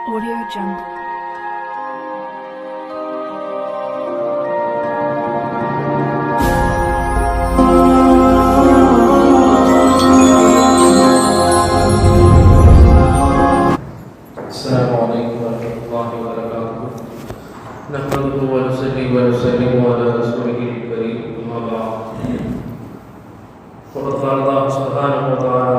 Audio Jungle. السلام عليكم ورحمة الله وبركاته نحمده ونصلي ونسلم على رسوله الكريم أما بعد وقد قال الله سبحانه وتعالى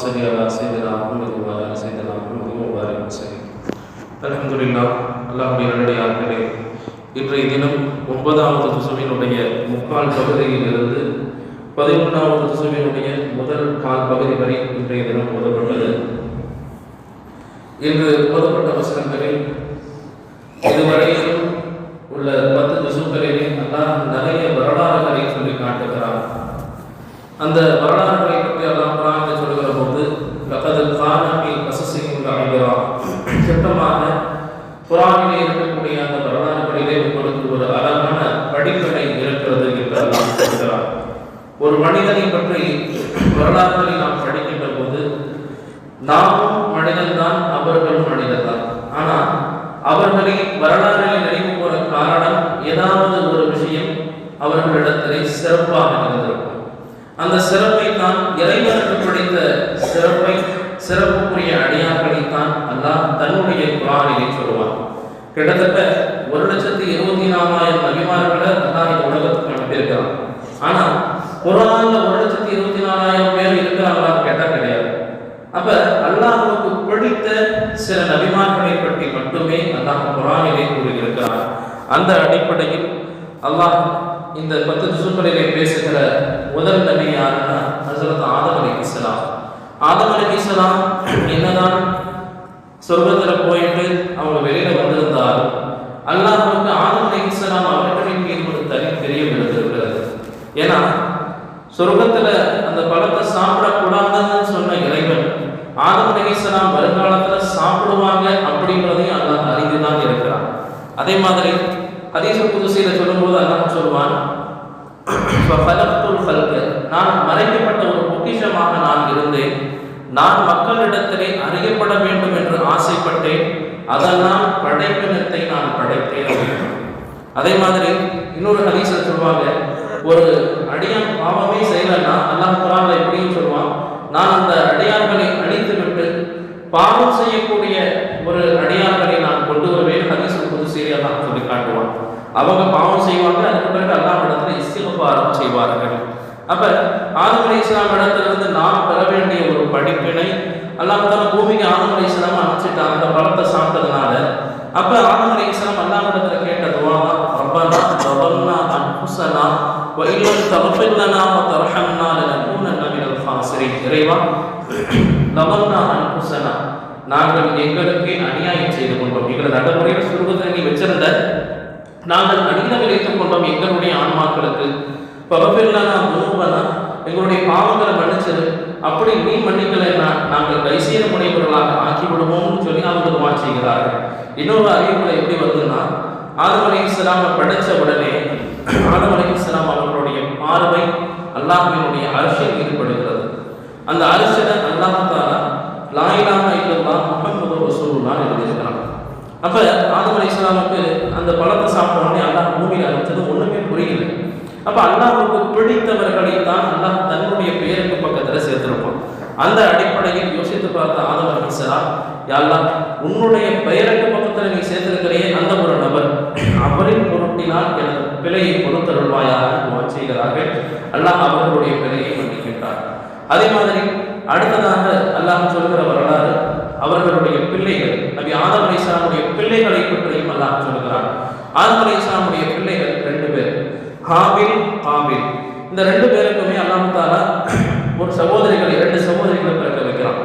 صل على سيدنا محمد وعلى آل سيدنا محمد وبارك وسلم الحمد لله அல்லாஹுடைய நல்லடியார்களே இன்றைய தினம் ஒன்பதாவது துசுவினுடைய முக்கால் பகுதியிலிருந்து பதினொன்றாவது துசுவினுடைய முதல் கால் பகுதி வரை இன்றைய தினம் ஓதப்பட்டது இன்று ஓதப்பட்ட மனிதனை பற்றி வரலாறுகளை நாம் படிக்கின்ற போது நாமும் மனிதன்தான் அவர்களும் மனிதன்தான் ஆனால் அவர்களை வரலாறுகளை நினைவு போற காரணம் ஏதாவது ஒரு விஷயம் அவர்களிடத்திலே சிறப்பாக இருந்திருக்கும். அந்த சிறப்பை தான் இறைவனுக்கு பிடித்த சிறப்பை சிறப்புக்குரிய அடியார்களை தான் அல்லாஹ் தன்னுடைய குரானிலே சொல்லுவான். கிட்டத்தட்ட ஒரு லட்சத்தி இருபத்தி நாலு நபிமார்களை அல்லாஹ் இந்த உலகத்துக்கு அனுப்பியிருக்கிறான் ஆனா குரான்ல ஒரு லட்சத்தி இருபத்தி நாலாயிரம் பேர் இருக்கிறாங்களா கேட்டா கிடையாது அப்ப அல்லாஹ்வுக்கு பிடித்த சில நபிமார்களை பற்றி மட்டுமே அல்லாஹ் குரானிலே கூறியிருக்கிறார் அந்த அடிப்படையில் அல்லாஹ் இந்த பத்து திசுக்களிலே பேசுகிற முதல் நபி யாருன்னா ஹசரத் ஆதம் அலி இஸ்லாம் ஆதம் அலி இஸ்லாம் என்னதான் சொர்க்கத்துல போயிட்டு அவங்க வெளியில வந்திருந்தாலும் அல்லாஹ்வுக்கு ஆதம் அலி அவர்களின் மீது ஒரு தனி பிரியம் இருந்திருக்கிறது ஏன்னா சொர்க்கத்துல அந்த பழத்தை சாப்பிடக்கூடாதுன்னு சொன்ன இறைவன் ஆதம் அலி வருங்காலத்துல சாப்பிடுவாங்க அப்படின்றதையும் அல்லாஹ் அறிந்துதான் இருக்கிறான். அதே மாதிரி அதீச புதுசையில சொல்லும்போது அல்லாஹ் சொல்வான் ஃபலக்துல் ஃபல்க. நான் மறைக்கப்பட்ட ஒரு பொக்கிஷமாக நான் இருந்தேன். நான் மக்களிடத்திலே அறியப்பட வேண்டும் என்று ஆசைப்பட்டேன். அதனால் படைப்பினத்தை நான் படைத்தேன் அதே மாதிரி இன்னொரு ஹதீஸில் சொல்லுவாங்க ஒரு அடியான் பாவமே செய்யலன்னா அல்லாஹ் குரான்ல எப்படின்னு சொல்லுவான் நான் அந்த அடியார்களை அழித்து விட்டு பாவம் செய்யக்கூடிய ஒரு அடியார்களை நான் கொண்டு வருவேன். ஹதீஸ் சீரியல் தான் சொல்லி காட்டுவான். அவங்க பாவம் செய்வாங்க அதுக்கு பிறகு அல்லாஹ் அப்ப ஆதம் அலி இஸ்லாம் இடத்திலிருந்து நாம் பெற வேண்டிய ஒரு படிப்பினை அல்லாஹ் பூமிக்கு ஆதம் இஸ்லாம் அனுப்பிச்சிட்டான். அந்த பழத்தை சாப்பிட்டதுனால அப்ப ஆதம் இஸ்லாம் அல்லாஹ் இடத்துல கேட்ட துவா ரப்பனா தவல்னா அன்புசனா வயிலம் தவஃபில்லனா வதர்ஹம்னா லனகூனன்ன இறைவா தவல்னா அன்புசனா நாங்கள் எங்களுக்கே அநியாயம் செய்து கொண்டோம். எங்களை நடைமுறையில் சுருக்கத்தில் நீ வச்சிருந்த நாங்கள் அடியில் விளைத்துக் கொண்டோம் எங்களுடைய ஆன்மாக்களுக்கு. பகப்பில்லானா எங்களுடைய பாவங்களை மன்னிச்சது அப்படி நீ மன்னிக்கலைன்னா நாங்கள் கைசீர முனைவர்களாக ஆக்கி விடுவோம்னு சொல்லி அவங்க துவா செய்கிறார்கள். இன்னொரு அறிவுரை எப்படி வருதுன்னா ஆதம் அலி இஸ்லாமை படைச்ச உடனே ஆதம் அலி இஸ்லாம் அவர்களுடைய பார்வை அல்லாஹினுடைய அரசியல் ஈடுபடுகிறது. அந்த அரசியலை அல்லாஹால லாயிலாக இல்லல்லா முகமது ரசூலுல்லான்னு எழுதியிருக்கிறாங்க அப்போ ஆதம் இஸ்லாமுக்கு அந்த பழத்தை சாப்பிட்ட உடனே அல்லாஹ் பூமியில் அமைச்சது ஒன்றுமே புரியல. அப்ப அல்லாஹுக்கு பிடித்தவர்களை தான் அல்லாஹ் தன்னுடைய பெயருக்கு பக்கத்துல சேர்த்திருப்பான். அந்த அடிப்படையில் யோசித்து பார்த்த ஆதவர் சரா இஸ்லாம் உன்னுடைய பெயருக்கு பக்கத்துல நீ சேர்த்திருக்கிறையே அந்த ஒரு நபர். அவரின் பொருட்டினால் எனது பிழையை பொறுத்தருள்வாயாக துவா செய்கிறார்கள். அல்லாஹ் அவர்களுடைய பிழையை மன்னிக்கின்றார் அதே மாதிரி அடுத்ததாக அல்லாஹ் சொல்கிற வரலாறு அவர்களுடைய பிள்ளைகள் நபி ஆதம் அலி இஸ்லாமுடைய பிள்ளைகளை பற்றியும் அல்லாஹ் சொல்கிறார் ஆதம் அலி இஸ்லாமுடைய பிள்ளைகள் ரெண்டு பேர். ஹாபில் இந்த ரெண்டு பேருக்குமே அல்லாஹ் தாலா ஒரு சகோதரிகள் இரண்டு சகோதரிகளை பிறக்க வைக்கிறான்.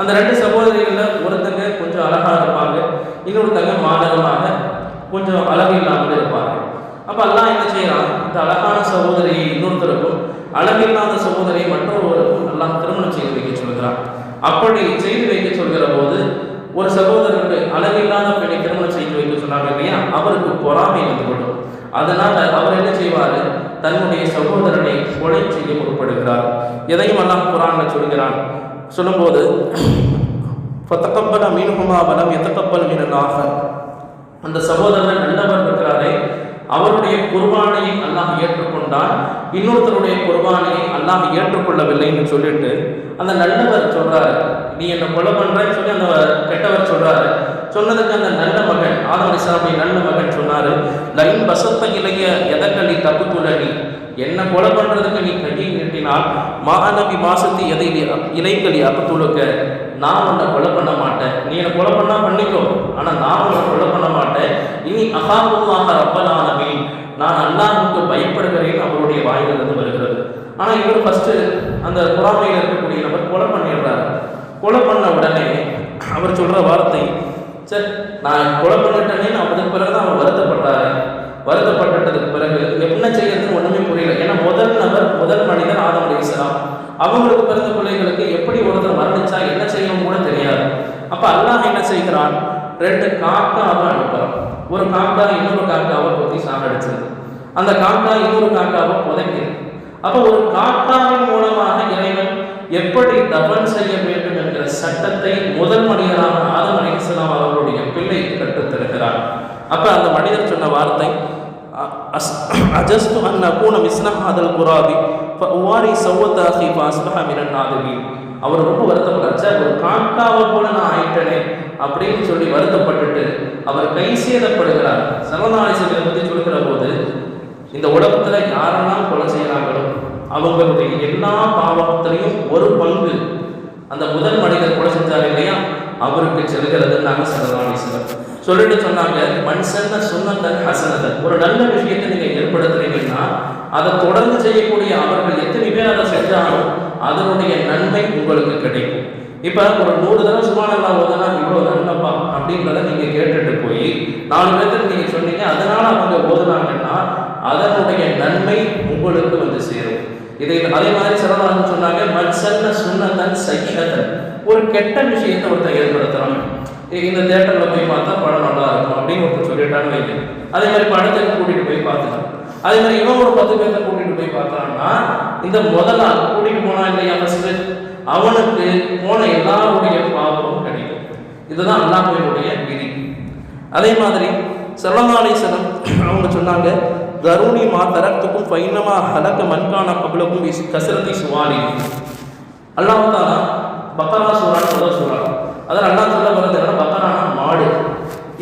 அந்த ரெண்டு சகோதரிகளில் ஒருத்தங்க கொஞ்சம் அழகாக இருப்பாங்க இன்னொருத்தங்க மாதகமாக கொஞ்சம் அழகு இல்லாமல் இருப்பாங்க. அப்போ எல்லாம் என்ன செய்யறான்? இந்த அழகான சகோதரி இன்னொருத்தருக்கும் அழகில்லாத சகோதரியை மற்றொருவருக்கும் எல்லாம் திருமணம் செய்து வைக்க சொல்கிறான் அப்படி செய்து வைக்க சொல்கிற போது ஒரு சகோதரருக்கு அழகில்லாத பெண்ணை திருமணம் செய்து வைக்க சொன்னாங்க இல்லையா? அவருக்கு பொறாமை வந்து கொள்ளும் அதனால் அவர் என்ன செய்வார்? தன்னுடைய சகோதரனை கொலை செய்ய முற்படுகிறார். எதையும் அல்லாஹ் குரான்ல சொல்கிறான். சொல்லும்போது ஃபத்தகப்பல மீனுகுமா பலம் எத்தக்கப்பல் மீனாக அந்த சகோதரன் நல்லவர் இருக்கிறாரே அவருடைய குர்பானையை அல்லாஹ் ஏற்றுக்கொண்டான். இன்னொருத்தருடைய குர்பானையை அல்லாஹ் ஏற்றுக்கொள்ளவில்லைன்னு சொல்லிட்டு அந்த நல்லவர் சொல்றாரு நீ என்ன கொலை பண்றேன்னு சொல்லி அந்த கெட்டவர் சொல்றாரு. சொன்னதுக்கு அந்த நல்ல மகன் ஆதம் அலிஸ்லாமுடைய நல்ல மகன் சொன்னார் லைன் வசத்த இளைய எதக்கலி தப்புத்துலனி என்ன கொலை பண்ணுறதுக்கு நீ கையை நீட்டினால் மகாநபி மாசத்து எதை இலைக்களி அப்பத்துழுக்க? நான் உன்னை கொலை பண்ண மாட்டேன். நீ என்னை கொலை பண்ணால் பண்ணிக்கோ. ஆனால் நான் உன்னை கொலை பண்ண மாட்டேன். இனி அகாபுமாக ரப்பலானவே நான் அல்லாஹுக்கு பயப்படுகிறேன் அவருடைய வாயிலிருந்து வருகிறது. ஆனால் இவர் ஃபஸ்ட்டு அந்த பொறாமையில் இருக்கக்கூடிய நபர் கொலை பண்ணிடுறாரு. கொலை பண்ண உடனே அவர் சொல்கிற வார்த்தை சரி நான் கொலை அவனுக்கு பிறகு தான் அவன் வருத்தப்படுறாரு. வருத்தப்பட்டதுக்கு பிறகு என்ன செய்யறதுன்னு ஒண்ணுமே புரியல ஏன்னா முதல் நபர் முதல் மனிதர் ஆதம் அலைஹிஸ்ஸலாம் அவங்களுக்கு பிறந்த பிள்ளைகளுக்கு எப்படி ஒருத்தர் மரணிச்சா என்ன செய்யணும் கூட தெரியாது அப்ப அல்லாஹ் என்ன செய்கிறான் ரெண்டு காக்காவை அனுப்புறான் ஒரு காக்கா இன்னொரு காக்காவை கொத்தி சாகடிச்சது அந்த காக்கா இன்னொரு காக்காவை புதைக்குது அப்ப ஒரு காக்காவின் மூலமாக இறைவன் எப்படி தவன் செய்ய வேண்டும் என்கிற சட்டத்தை முதல் மனிதரான ஆதம் அலைஹிஸ்ஸலாம் அவர்களுடைய பிள்ளை கற்றுத்தருகிறார் அப்போ அந்த மனிதர் சொன்ன வார்த்தை அஜஸ்து அன் அகூன மிஸ்ன ஹாதல் குராபி உவாரி சௌவத் அஹி மிரன் மினன் அவர் ரொம்ப வருத்தப்பட்டார். சார் ஒரு காக்காவை போல நான் ஆயிட்டனே அப்படின்னு சொல்லி வருத்தப்பட்டுட்டு அவர் கை சேதப்படுகிறார். சரணாலிசத்தை பற்றி சொல்கிற போது இந்த உலகத்துல யாரெல்லாம் கொலை செய்யறாங்களோ அவங்களுடைய எல்லா பாவத்திலையும் ஒரு பங்கு அந்த முதல் மனிதர் கொலை செஞ்சார் இல்லையா? அவருக்கு செல்கிறதுன்னு நாங்கள் சரணாலிசர் சொல்லிட்டு சொன்னாங்க மனுஷன்ன சுண்ணத்தன் ஹசனதன். ஒரு நல்ல விஷயத்தை நீங்க ஏற்படுத்துறீங்கன்னா அதை தொடர்ந்து செய்யக்கூடிய அவர்கள் எத்தனை பேர் அதை செஞ்சாலும் அதனுடைய நன்மை உங்களுக்கு கிடைக்கும். இப்போ ஒரு நூறு தடவை சுமானல்லா ஓதுனா இவ்வளோ நன்மைப்பா அப்படின்றத நீங்க கேட்டுட்டு போய் நாலு பேர்த்துக்கு நீங்கள் சொன்னீங்க அதனால் அவங்க ஓதுனாங்கன்னா அதனுடைய நன்மை உங்களுக்கு வந்து சேரும். இதை அதே மாதிரி சிறந்தாலும் சொன்னாங்க மன்சன்ன சுண்ணத்தன் சகிதன் ஒரு கெட்ட விஷயத்தை ஒருத்தர் ஏற்படுத்துறாங்க இந்த தேட்டரில் போய் பார்த்தா படம் நல்லா இருக்கும் அப்படின்னு ஒருத்தர் சொல்லிட்டான்னு வைங்க. அதே மாதிரி படத்துக்கு கூட்டிட்டு போய் பார்த்துக்கலாம். அதே மாதிரி இவன் ஒரு பத்து பேர்த்த கூட்டிட்டு போய் பார்த்தான்னா இந்த முதல் ஆள் கூட்டிட்டு போனா இல்லையா ஃபர்ஸ்ட் அவனுக்கு போன எல்லாருடைய பாவமும் கிடைக்கும். இதுதான் அல்லாஹுடைய விதி. அதே மாதிரி செல்லமாலேசனம் அவங்க சொன்னாங்க தருணி மா தரத்துக்கும் ஃபைனமா ஹலக்க மண்கான கபலுக்கும் கசரத்தி சுவாலி அல்லாஹாலா பக்கரா சூறான்னு சொல்ல சூறா அதில் அல்லாஹ் சொல்ல வர்றது என்னன்னா பக்கரானா மாடு.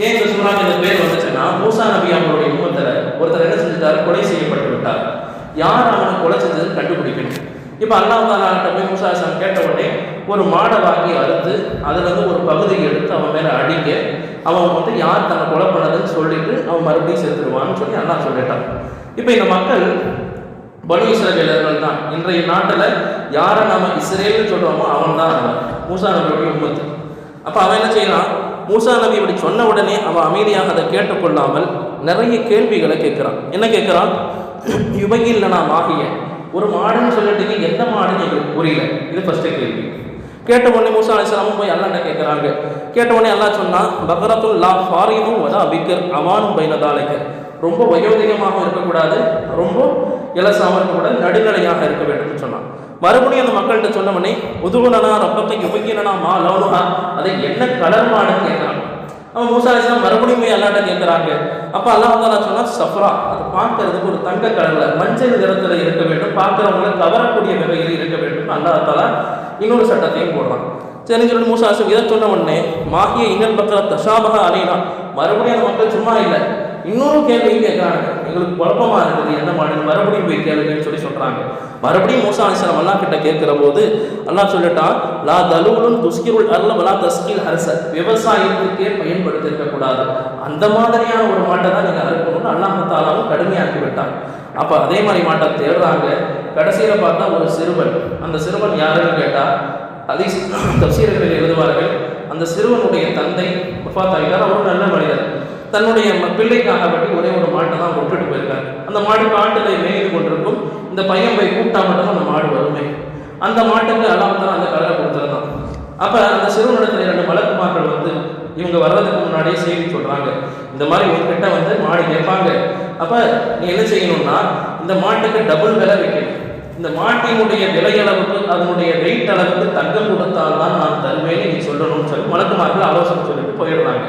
ஏன் இந்த சூறாங்க இந்த பேர் வந்துச்சுன்னா மூசா நபி அவங்களுடைய உம்மத்தில் ஒருத்தர் என்ன செஞ்சுட்டாரு? கொலை செய்யப்பட்டு விட்டார். யார் அவனை கொலை செஞ்சதுன்னு கண்டுபிடிக்கணும். இப்போ அல்லாஹ் போய் மூசா ஹசன் கேட்ட உடனே ஒரு மாடை வாங்கி அறுத்து அதுலேருந்து ஒரு பகுதியை எடுத்து அவன் மேலே அடிக்க அவன் வந்து யார் தன்னை கொலை பண்ணதுன்னு சொல்லிட்டு அவன் மறுபடியும் செத்துருவான்னு சொல்லி அண்ணா சொல்லிட்டான். இப்போ இந்த மக்கள் பனு இஸ்ரவேலர்கள் தான். இன்றைய நாட்டில் யாரை நம்ம இஸ்ரேல்னு சொல்கிறோமோ அவன். தான் மூசா நபியுடைய உம்மத்து. அப்போ அவன் என்ன செய்யறான்? மூசா நபி இப்படி சொன்ன உடனே அவன் அமைதியாக அதை கேட்டுக்கொள்ளாமல் நிறைய கேள்விகளை கேட்குறான். என்ன கேட்குறான்? யுபகில் நான் ஆகிய ஒரு மாடுன்னு சொல்லிட்டு எந்த மாடுன்னு எங்களுக்கு புரியல. இது ஃபர்ஸ்ட் கேள்வி. கேட்ட உடனே மூசா அலிஸ்லாமும் போய் அல்லாட்ட கேட்குறாங்க? கேட்ட உடனே அல்லாஹ் சொன்னான் பக்ரத்துல்லா ஃபாரினும் வதா பிக்கர் அவானும் பைனதாலைக்க. ரொம்ப வயோதிகமாகவும் இருக்கக்கூடாது ரொம்ப இலசாமல் இருக்கக்கூடாது நடுநிலையாக இருக்க வேண்டும் சொன்னான். மறுபடியும் அந்த மக்கள்கிட்ட சொன்னவனே உதுகுனனா ரப்பத்தை யுபகினனா மா லவுனுஹா அதை என்ன கலர் மாடுன்னு கேட்குறாங்க அவன் மூசா மறுபடியும் போய் அல்லாட்ட கேட்குறாங்க. அப்போ அல்லா வந்து சொன்னா சஃப்ரா அது பார்க்கறதுக்கு ஒரு தங்க கடல மஞ்சள் நிறத்தில் இருக்க வேண்டும் பார்க்குறவங்களை கவரக்கூடிய வகையில் இருக்க வேண்டும் அல்லாஹ் தாலா இன்னொரு சட்டத்தையும் போடுறான். சரின்னு சொல்லிட்டு மூசா இதை சொன்ன உடனே மாகிய இன்னல் பக்கத்தில் தஷாபக அலைனா. மறுபடியும் அந்த மக்கள் சும்மா இல்லை. இன்னொரு கேள்வியும் கேட்குறாங்க. எங்களுக்கு குழப்பமா இருக்குது. என்ன மாடு? மறுபடியும் போய் கேளுங்கன்னு சொல்லி சொல்றாங்க. மறுபடியும் மூசா அலிஸ்லாம் அல்லா கிட்ட கேட்கிற போது அல்லாஹ் சொல்லிட்டான் லா தலூலுன் துஸ்கிருள் அல்ல வலா தஸ்கில் ஹர்ச விவசாயத்துக்கே பயன்படுத்தி இருக்கக்கூடாது அந்த மாதிரியான ஒரு மாட்டை தான் நீங்கள் அறுக்கணும்னு அல்லாஹத்தாலாவும் கடுமையாக்கி விட்டாங்க அப்போ அதே மாதிரி மாட்டை தேடுறாங்க. கடைசியில் பார்த்தா ஒரு சிறுவன். அந்த சிறுவன் யாருன்னு கேட்டால் அதே தப்சீரர்களில் எழுதுவார்கள் அந்த சிறுவனுடைய தந்தை முஃபாத் ஆகிட்டார் அவரும் நல்ல மனிதர். தன்னுடைய ம- பிள்ளைக்காக பற்றி ஒரே ஒரு மாட்டை தான் விட்டுட்டு போயிருக்காரு. அந்த மாடு காட்டில் மேய்ந்து கொண்டிருக்கும். இந்த பையன் போய் கூப்பிட்டா மட்டும் அந்த மாடு வருமே. அந்த மாட்டுக்கு அல்லாமத்தான் அந்த கலரை கொடுத்துருந்தான் அப்ப அந்த சிறுவனிடத்துல இரண்டு வழக்குமார்கள் வந்து இவங்க வர்றதுக்கு முன்னாடியே செய்தி சொல்றாங்க. இந்த மாதிரி உங்ககிட்ட வந்து மாடு கேட்பாங்க. அப்ப நீ என்ன செய்யணும்னா இந்த மாட்டுக்கு டபுள் விலை வைக்கணும். இந்த மாட்டினுடைய விலை அளவுக்கு அதனுடைய வெயிட் அளவுக்கு தங்கம் கொடுத்தால்தான் நான் தருவேன்னு நீ சொல்லணும்னு சொல்லி வழக்குமார்கள் ஆலோசனை சொல்லிட்டு போயிடுறாங்க.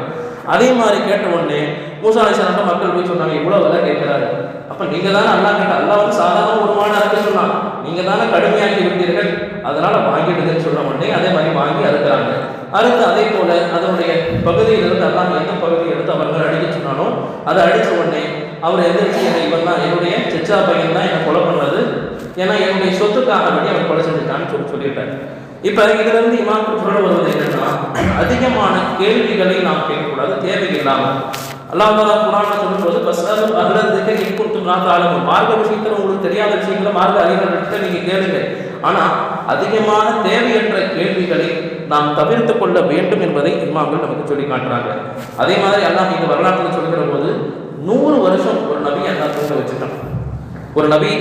அதே மாதிரி கேட்ட உடனே மூசா அலிசனாட்ட மக்கள் போய் சொன்னாங்க இவ்வளவு விலை கேட்கிறாரு. அப்ப நீங்க தானே அல்லா கேட்ட அல்லா வந்து சாதாரண ஒரு மாடு அறுக்க சொன்னான். நீங்க தானே கடுமையாக்கி விட்டீர்கள் அதனால வாங்கிடுங்கன்னு சொல்ல உடனே அதே மாதிரி வாங்கி அறுக்கிறாங்க. அடுத்து அதே போல அதனுடைய பகுதியிலிருந்து அல்லாஹ் எந்த பகுதியை எடுத்து அவர்கள் அடிக்க சொன்னாலும் அதை அடித்த உடனே அவர் எந்திரிச்சு என்னை இவன் தான் என்னுடைய செச்சா பையன் தான் என்னை கொலை பண்ணது. ஏன்னா என்னுடைய சொத்துக்காக வேண்டி அவன் கொலை செஞ்சுட்டான்னு சொல்லி சொல்லிட்டார் இப்ப இதுல இருந்து சொல்ல வருவது என்னன்னா அதிகமான கேள்விகளை நாம் கேட்கக்கூடாது தேவையில்லாமல். அல்லாஹ் தாலா குரான சொல்லும்போது பஸ்ஸாலும் அகலத்துக்கு இன்குத்தும் நான் ஆளும் மார்க்க விஷயத்துல உங்களுக்கு தெரியாத விஷயங்களை மார்க்க அறிஞர்கள்ட்ட நீங்க கேளுங்க. ஆனா அதிகமான தேவையற்ற கேள்விகளை நாம் தவிர்த்து கொள்ள வேண்டும் என்பதை இமாம்கள் நமக்கு சொல்லி காட்டுறாங்க. அதே மாதிரி அல்லாஹ் இந்த வரலாற்றில் சொல்லுகிற போது நூறு வருஷம் ஒரு நபி அல்லாஹ் தூங்க வச்சுட்டான். ஒரு நபி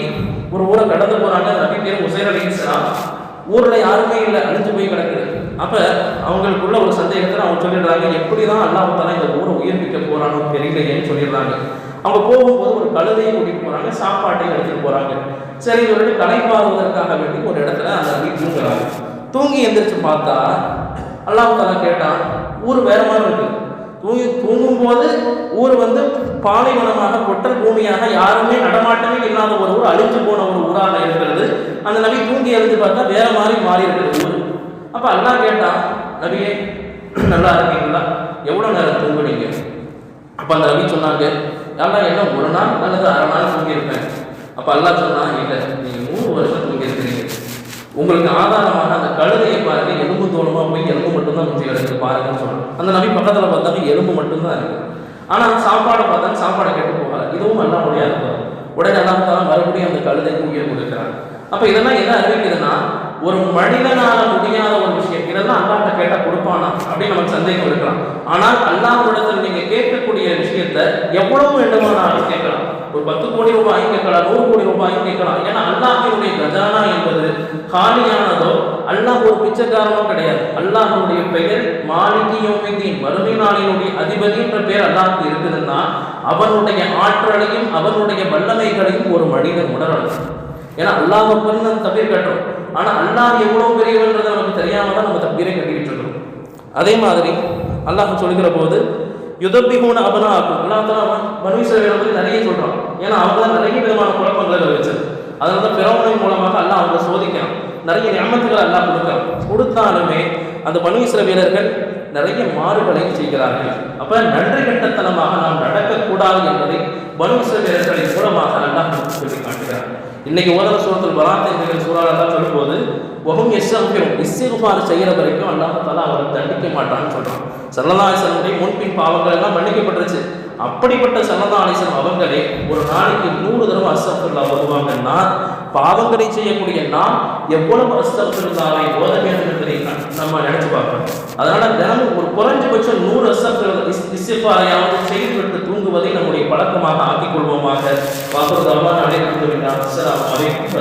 ஒரு ஊரை கடந்து போறாங்க. நபி பேர் உசைர் அலி ஊரில் யாருமே இல்லை அழிஞ்சு போய் கிடக்குது. அப்போ அவங்களுக்குள்ள ஒரு சந்தேகத்தில் அவங்க சொல்லிடுறாங்க எப்படிதான் அல்லாஹ் தாலா இந்த ஊரை உயிர்ப்பிக்க போகிறானோ தெரியலையேன்னு சொல்லிடுறாங்க. அவங்க போகும்போது ஒரு கழுதையை கூட்டிட்டு போகிறாங்க சாப்பாட்டையும் எடுத்துகிட்டு போகிறாங்க சரி சொல்லிட்டு கலைப்பாறுவதற்காக வேண்டி ஒரு இடத்துல அந்த வீட்டு தூங்குறாங்க. தூங்கி எந்திரிச்சு பார்த்தா அல்லாஹ் கேட்டான் ஊர் வேற மாதிரி இருக்குது தூங்கி தூங்கும்போது ஊர் வந்து பாலைவனமாக கொட்டல் பூமியாக யாருமே நடமாட்டமே இல்லாத ஒரு ஊர் அழிஞ்சு போன ஒரு ஊராக இருக்கிறது அந்த நபி தூங்கி எழுந்து பார்த்தா வேற மாதிரி மாறி இருக்கிறது அப்போ அப்ப அல்லாஹ் கேட்டான் நபியே நல்லா இருக்கீங்களா? எவ்வளவு நேரம் தூங்குனீங்க? அப்ப அந்த நபி சொன்னாங்க அல்லாஹ் என்ன ஒரு நாள் அல்லது அரை நாள் தூங்கியிருப்பேன். அப்ப அல்லா சொன்னா இல்ல நீங்க மூணு வருஷம் தூங்கி இருக்கிறீங்க உங்களுக்கு ஆதாரமாக அந்த கழுதையை பாருங்க எலும்பு தோலுமா போய் எலும்பு மட்டும்தான் கொஞ்சம் எடுத்து பாருங்கன்னு சொல்றேன் அந்த நபி பக்கத்துல பார்த்தாலும் எலும்பு மட்டும்தான் இருக்கு ஆனா சாப்பாடை பார்த்தா சாப்பாடை கெட்டு போகாது. இதுவும் நல்லா முடியாது உடனே எல்லாம் தான் மறுபடியும் அந்த கழுதைக்கு உயிர் கொடுக்குறாங்க அப்ப இதெல்லாம் என்ன அறிவிக்குதுன்னா ஒரு மனிதனால முடியாத ஒரு விஷயம் இதெல்லாம் அல்லாட்ட கேட்டா கொடுப்பானா? அப்படின்னு நமக்கு சந்தேகம் இருக்கலாம். ஆனால் அல்லாஹ்விடத்தில் நீங்க கேட்கக்கூடிய விஷயத்த எவ்வளவு வேண்டுமானாலும் கேட்கலாம். ஒரு பத்து கோடி ரூபாயும் கேட்கலாம் நூறு கோடி ரூபாயும் கேட்கலாம். ஏன்னா அல்லாஹினுடைய கஜானா என்பது காலியானதோ அல்லாஹ் ஒரு பிச்சைக்காரனோ கிடையாது. அல்லாஹனுடைய பெயர் மாலிகி வறுமை நாளினுடைய அதிபதி என்ற பெயர் அல்லாஹுக்கு இருக்குதுன்னா அவனுடைய ஆற்றலையும் அவனுடைய வல்லமைகளையும் ஒரு மனிதன் உணரணும் ஏன்னா அல்லாஹ் நம்ம தப்பீர் கட்டுறோம். ஆனா அல்லாஹ் எவ்வளவு பெரியவன்றது நமக்கு தெரியாம தான் நம்ம தப்பீரை கட்டிக்கிட்டு இருக்கோம் அதே மாதிரி அல்லாஹ் சொல்கிற போது யுதப்பிகூன அபனா ஆக்கும் அல்லாஹ் தான் மனுஷர்களை பற்றி நிறைய சொல்றான். ஏன்னா அவங்க தான் நிறைய விதமான குழப்பங்களை வச்சது அதனால தான் பிறவனின் மூலமாக அல்லாஹ் அவங்க சோதிக்கிறான். நிறைய நியமத்துகளை அல்லாஹ் கொடுக்குறான். கொடுத்தாலுமே அந்த மனு வீரர்கள் நிறைய மாறுகளை செய்கிறார்கள். அப்ப நன்றி கட்டத்தனமாக நாம் நடக்கக்கூடாது என்பதை மனு வீரர்களின் மூலமாக அல்லாஹ் சொல்லி காட்டுகிறார். இன்னைக்கு ஓதர சூரத்தில் பராத்தை என்கிற சூழலெல்லாம் சொல்லும்போது ஒகும் எஸ்ஸம்பிரும் இஸ்ஸிகுபார் செய்கிற வரைக்கும் அல்லாஹ் அவரை தண்டிக்க மாட்டான்னு சொல்கிறான் சல்லல்லா முன்பின் பாவங்கள் எல்லாம் மன்னிக்கப்பட்டுருச்சு. அப்படிப்பட்ட சல்லல்லா அலிசன் அவங்களே ஒரு நாளைக்கு நூறு தடவை அஸ்தப்துல்லா வருவாங்கன்னா பாவங்களை செய்யக்கூடிய நாம் எவ்வளவு அஸ்தப்துல்லாவை ஓத வேண்டும் என்பதை நம்ம நினைச்சு பார்க்கணும். அதனால தினமும் ஒரு குறைஞ்சபட்சம் நூறு அஸ்தப்து இஸ்ஸிஃபாரையாவது செய்துவிட்டு தூங்குவதை நம்முடைய பழக்கமாக ஆக்கிக் கொள்வோமாக. வாக்குறுதி அவ்வாறு அழைத்து விட்டார் சார் அலைக்கும்